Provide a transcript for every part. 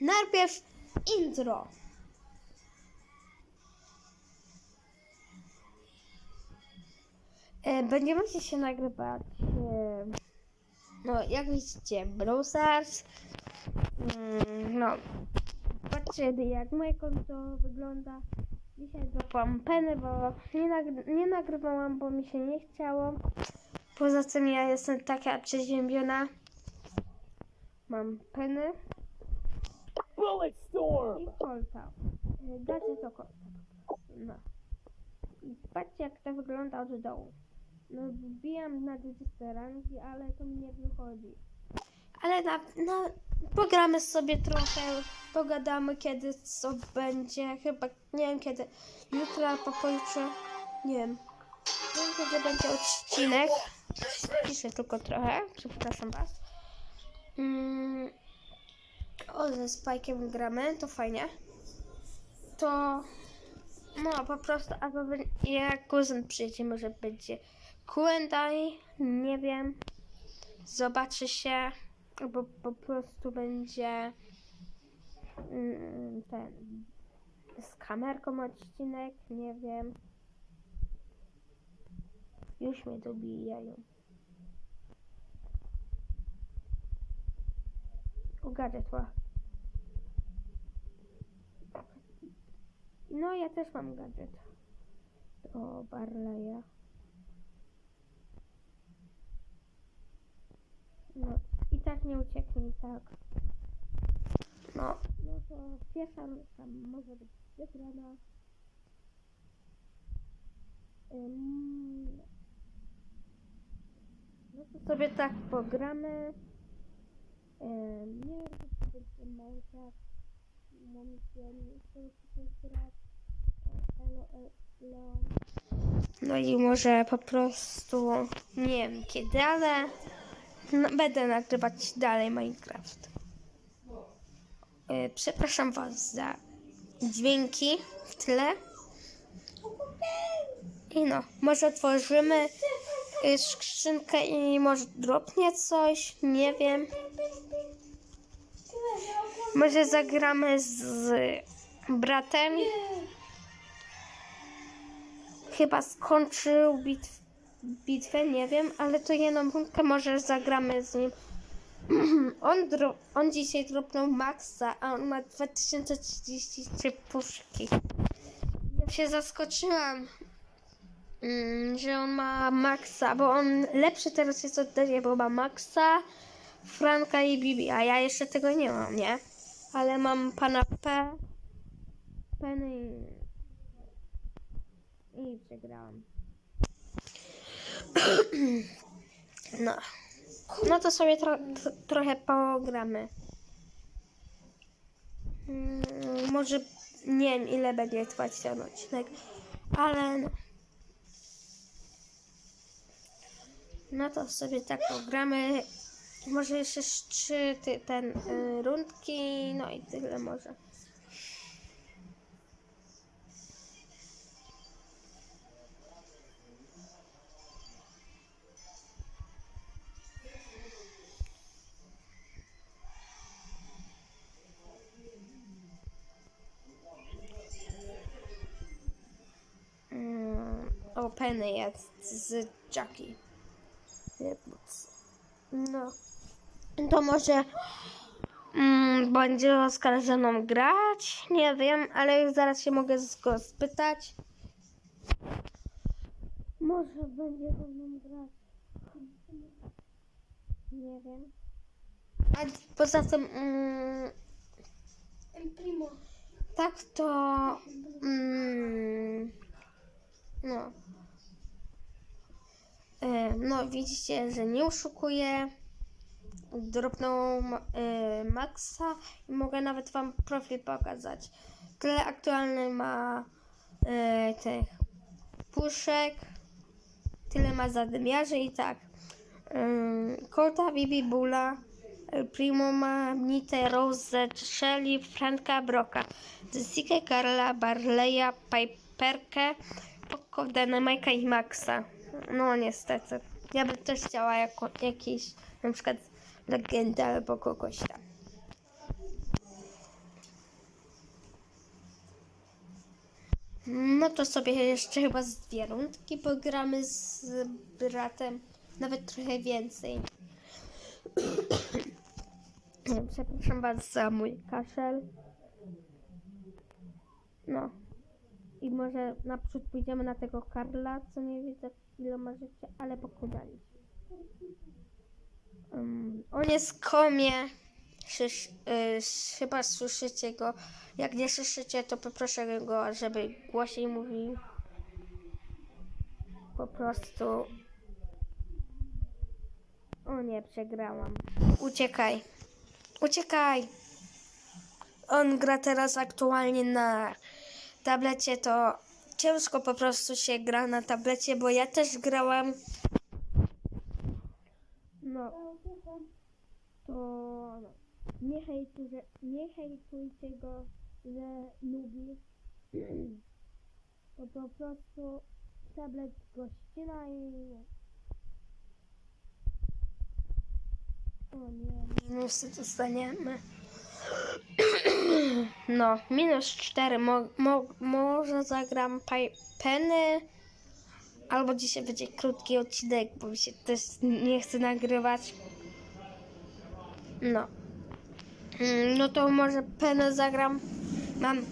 najpierw intro. E, Będziemy się nagrywać. e, No, jak widzicie, Brawl Stars. Mm, No, patrzcie jak moje konto wygląda. Dzisiaj złapałam penę, bo nie, nagry- nie nagrywałam, bo mi się nie chciało. Poza tym ja jestem taka przeziębiona. Mam peny Bullet Storm! i kolta. Y, Dacie to kolta po prostu, no. I patrzcie jak to wygląda od dołu. No wbijam na 20 rangi, ale to mi nie wychodzi. Ale na, na, pogramy sobie trochę, pogadamy kiedy co będzie, chyba nie wiem kiedy, jutro albo pojutrze, nie wiem. Nie wiem kiedy będzie odcinek. Piszę tylko trochę, przepraszam was. Mm, o, ze Spike'em gramy, to fajnie. To no po prostu, albo jak kuzyn przyjdzie, może będzie Q&A, nie wiem. Zobaczy się, albo po prostu będzie mm, ten z kamerką odcinek, nie wiem. Już mnie dobijają. O gadżetła. No, ja też mam gadżet. Do Barleya. No, i tak nie ucieknie, i tak. No, no to pierwsza rundka może być wygrana. No to sobie tak pogramy. Nie wiem, czy to będzie Minecraft. Mam nie chcę się grać. No i może po prostu nie wiem kiedy, ale no, będę nagrywać dalej Minecraft. Yy, Przepraszam Was za dźwięki w tle. I no, może otworzymy y, skrzynkę i może dropnie coś, nie wiem. Może zagramy z bratem. Chyba skończył bitw, bitwę, nie wiem, ale to jedną rundkę może zagramy z nim. On, dro, on dzisiaj dropnął Maxa, a on ma 2033 puszki. Ja się zaskoczyłam, mm, że on ma Maxa, bo on lepszy teraz jest od Delia, bo ma Maxa, Franka i Bibi, a ja jeszcze tego nie mam, nie? Ale mam pana P, Penny i, przegrałam. No. No to sobie tro, tro, trochę pogramy. Mm, może nie wiem ile będzie trwać ten odcinek, ale no. No to sobie tak pogramy. Może jeszcze trzy ten y, rundki, no i tyle może. Jest z Jackie. No. To może mm, będzie Oskar ze mną grać? Nie wiem, ale zaraz się mogę go spytać. Może będzie ze mną grać. Nie wiem. A poza tym mm, Primo. tak to mm, no no widzicie, że nie oszukuję. Dropnął e, Maxa i mogę nawet wam profil pokazać. Tyle aktualny ma e, tych puszek. Tyle ma zadymiarzy i tak. Ym, Colta, Bibi, Bula, Primo ma Rose, Shelly, Franka, Broka, Jessica, Karla, Barleya, Piperkę, Poco, Dynamika i Maxa. No niestety. Ja bym też chciała jako, jakiejś na przykład legendę albo kogoś tam. No to sobie jeszcze chyba z dwie rundki pogramy z bratem. Nawet trochę więcej. Przepraszam bardzo za mój kaszel. No. I może naprzód pójdziemy na tego Karla, co nie widzę ma życia, ale pokładali. Um, on jest komie. Szysz, y, chyba słyszycie go. Jak nie słyszycie, to poproszę go, żeby głośniej mówił. Po prostu. O nie, przegrałam. Uciekaj. Uciekaj. On gra teraz aktualnie na tablecie, to ciężko po prostu się gra na tablecie, bo ja też grałam. No. To no. nie, hejtujcie, nie hejtujcie go, że lubi. To po prostu tablet go ścina i... O nie, minusy dostaniemy. No, minus 4. Mo, mo, może zagram peny. Albo dzisiaj będzie krótki odcinek, bo mi się też nie chce nagrywać. No. Mm, No to może penę zagram. Mam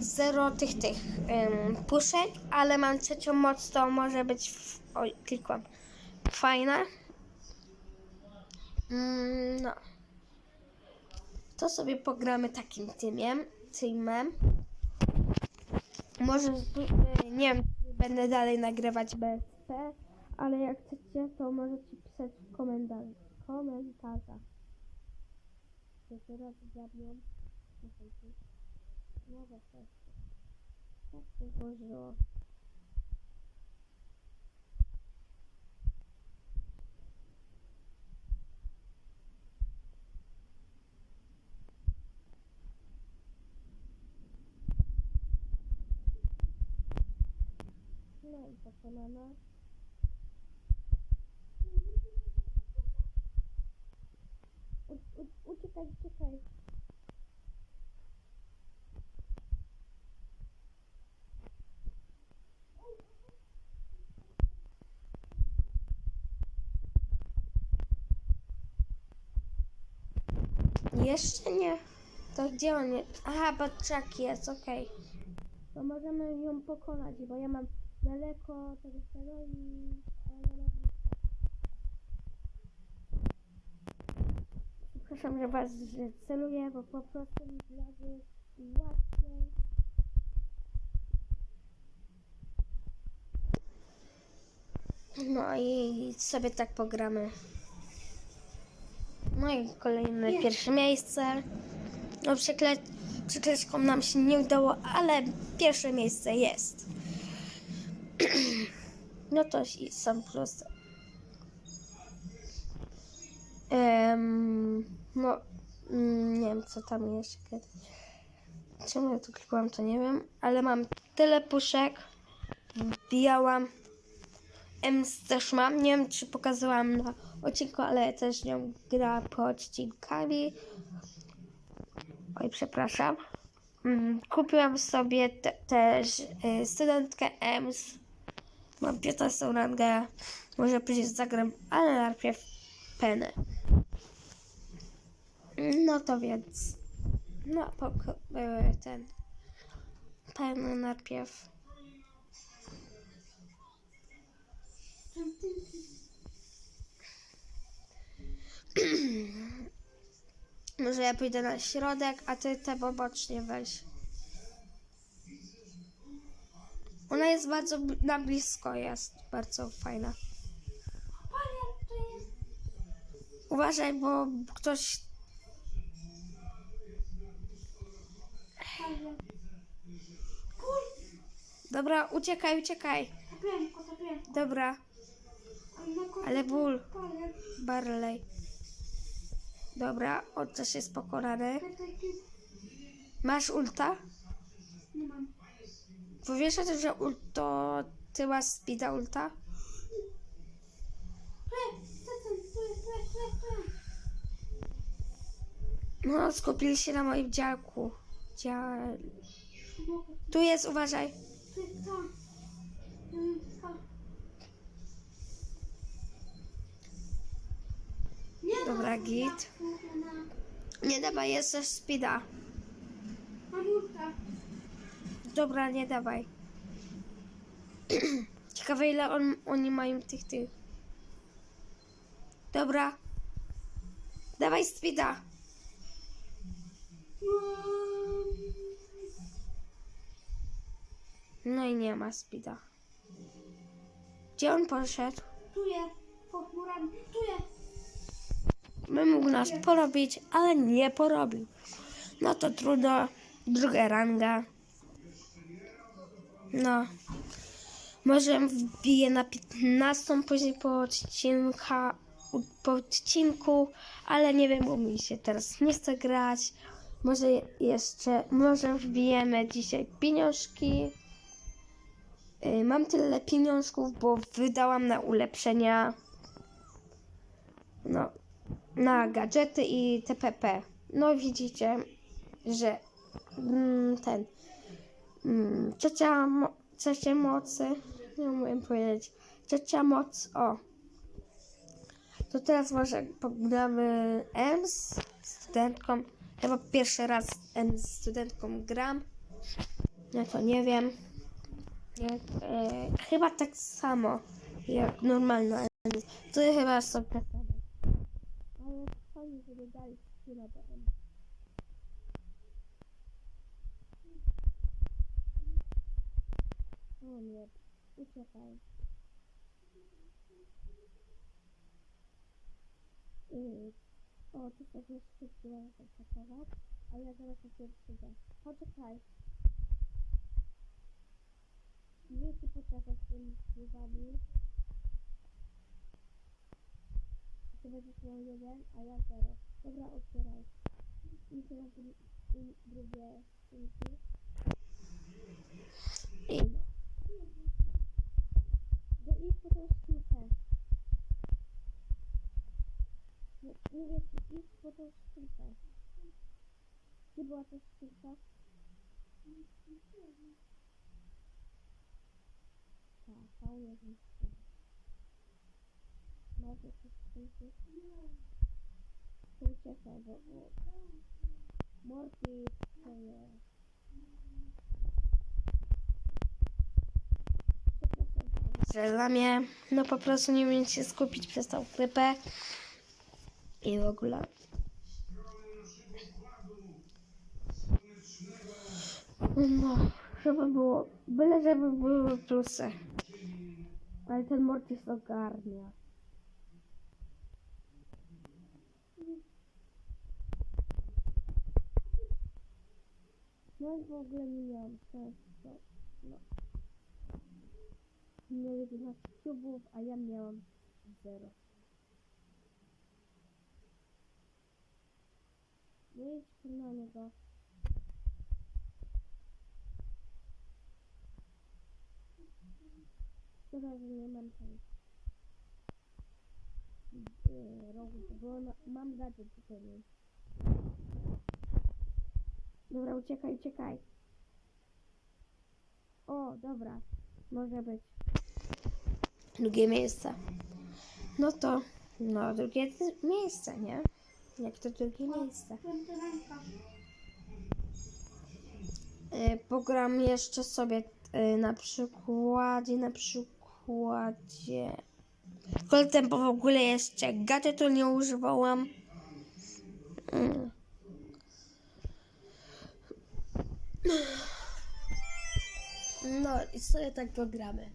zero tych tych um, puszek, ale mam trzecią moc, to może być. W... Oj, klikłam. Fajna. Mm, no. To sobie pogramy takim tymiem. Teamem. Może, y, nie wiem, czy będę dalej nagrywać BSP, ale jak chcecie, to możecie pisać w komentarzach. komentarzach. To teraz zabią. Nowe sesje. Tak się złożyło. No i pokonana. U- u- Uciekaj, uciekaj. Jeszcze nie. To gdzie on jest? Aha, Batrzak jest, okej. To możemy ją pokonać, bo ja mam daleko tego celu i... Przepraszam, że was że celuję, bo po prostu mi z razu jest łatwiej. No i sobie tak pogramy. No i kolejne pierwsze miejsce. No przekle... przekleczką nam się nie udało, ale pierwsze miejsce jest. No to są plusy. Em, no, mm, nie wiem co tam jeszcze. Czemu ja tu klikłam, to nie wiem, ale mam tyle puszek. Wbijałam. Ems też mam. Nie wiem, czy pokazałam na odcinku, ale też nią gra po odcinkami. Oj, przepraszam. Mm, Kupiłam sobie te, też y, studentkę EMS. Mam 15 rangę. Może później zagram, ale najpierw penę. No to więc. No, poko- y, ten. Penę najpierw. Może ja pójdę na środek, a ty te pobocznie weź. Ona jest bardzo na blisko, jest bardzo fajna. Uważaj, bo ktoś. Dobra, uciekaj, uciekaj. Dobra, Ale, ból. Barley. Dobra, on też jest taki... Masz ulta? Nie mam. Bo wiesz o tym, że ult to ty masz speeda ulta? No, skupili się na moim działku. Dzia... Tu jest, uważaj. Dobra, git. Nie dawaj, jest też speeda. Mam. Dobra, nie dawaj. Ciekawe ile on, oni mają tych tych. Dobra. Dawaj speeda. No i nie ma speeda. Gdzie on poszedł? Tu jest. Pod murami. Tu jest. By mógł nas porobić, ale nie porobił. No to trudno. Druga ranga. No. Może wbiję na 15 później po, odcinka, po odcinku, ale nie wiem, bo mi się teraz nie chce grać. Może jeszcze, może wbijemy dzisiaj pieniążki. Y, Mam tyle pieniążków, bo wydałam na ulepszenia. No, na gadżety i TPP. No widzicie, że mm, ten mm, trzecia, mo- mocy, nie umiem powiedzieć, trzecia moc, o. To teraz może pogramy M z studentką. Chyba pierwszy raz M z studentką gram. Ja to nie wiem. E, chyba tak samo jak normalna M. To chyba są. Ale fajnie, M. Nie, uciekaj. Yy, o, tu też jest szybko zaatakować, a ja zaraz się przyjdę. Poczekaj. Nie ci poczekaj z tymi drzwiami. Ty będziesz miał jeden, a ja zero. Dobra, otwieraj. I drugie skrzynki. No. Do ich po skrzynkę. Nie, nie wiecie, idź po tą skrzynkę. Gdzie była ta skrzynka? Tak, fajnie, że Masz jakieś skrzynki? To uciekaj, bo... Morty to jest... Że mnie, no po prostu nie umiem się skupić przez tą klipę i w ogóle. No, żeby było, byle żeby były plusy. Ale ten Mortis ogarnia. No i w ogóle nie miałam sensu. No. Miał 11 cubów, a ja miałam 0. Nie idź tu na niego. Szkoda, że nie mam. Yy, rogu, bo mam gadżet zupełnie. Dobra, uciekaj, uciekaj. O, dobra. Może być. Drugie miejsce. No to, no, drugie miejsce, nie? Jak to drugie miejsce? Piąta ręka. Y, pogram jeszcze sobie y, na przykładzie, na przykładzie. Koltem, bo w ogóle jeszcze gadżetu nie używałam. Mm. No i sobie tak pogramy.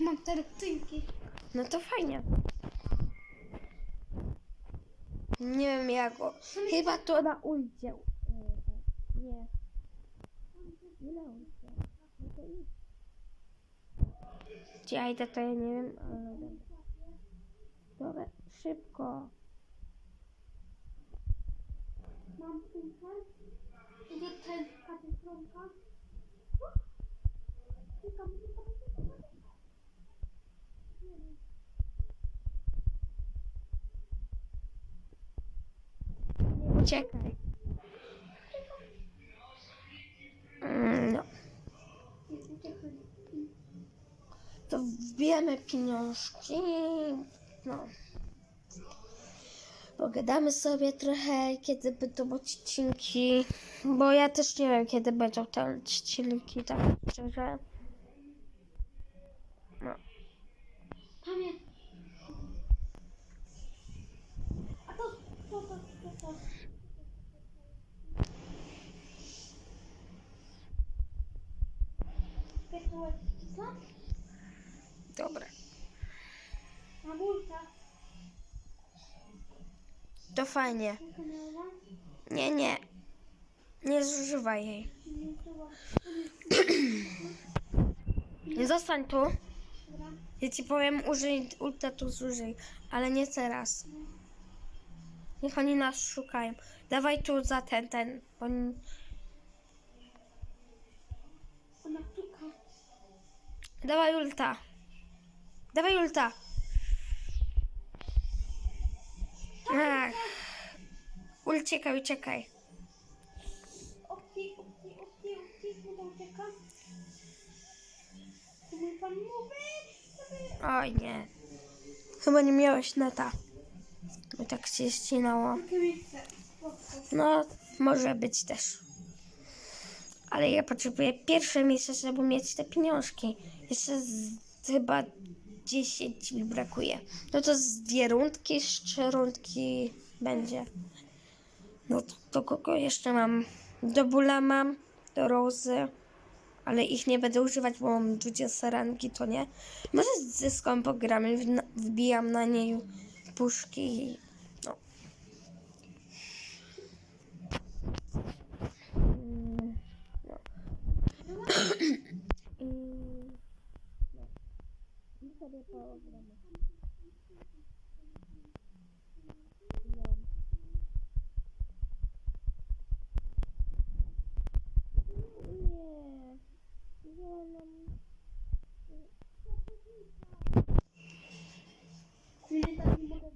Mam tartynki. No to fajnie. Nie wiem jak. o- Chyba to na ulicy. Nie. Nie na ulicy. Gdzie ja idę, to ja nie wiem, ale dobra. Dobra, szybko. Mam tynkę. Idzie ten tykam. Nie Uciekaj. Mm, no. To wbijamy pieniążki. No. Pogadamy sobie trochę, kiedy będą odcinki. Bo ja też nie wiem, kiedy będą te odcinki, tak szczerze. No. Co? Dobra. Mamulka. To fajnie. Nie, nie. Nie zużywaj jej. Zostań tu. Ja ci powiem, użyj ulta, to zużyj. Ale nie teraz. Niech oni nas szukają. Dawaj tu za ten, ten. Bo Dawaj ulta. Dawaj ulta. Ach. Uciekaj, uciekaj. Opti, opti, opti, opti. Chyba ucieka. To mój pan mówi. Oj nie. Chyba nie miałeś neta. Bo tak się ścinało. No, może być też. Ale ja potrzebuję pierwsze miejsce, żeby mieć te pieniążki. Jeszcze z, chyba 10 mi brakuje. No to z dwie rundki, trzy rundki będzie. No to do kogo jeszcze mam? Do Bula mam, do Rozy, ale ich nie będę używać, bo mam 20 rangi, to nie. Może z zyską pogramy, wbijam na niej puszki i no. Mm, no. I no. I sobie pogramy. No. Nie. Ja nam... Nie, tak nie mogę.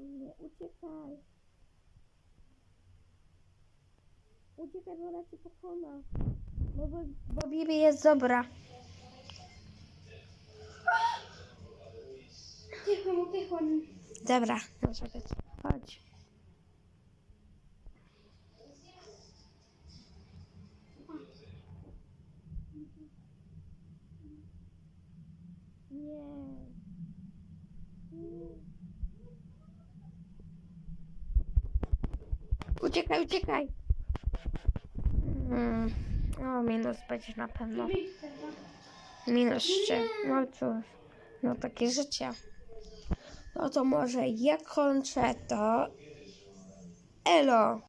Nie, uciekaj. Uciekaj, bo ona cię pokona. Bo, bo, bo Bibi jest dobra. Tycho, no tycho. Dobra, może być. Chodź. Nie. Uciekaj, uciekaj. Mm. O, minus będzie na pewno. Tak. Minus trzy. No cóż, no takie życie. No to może ja kończę to. Elo!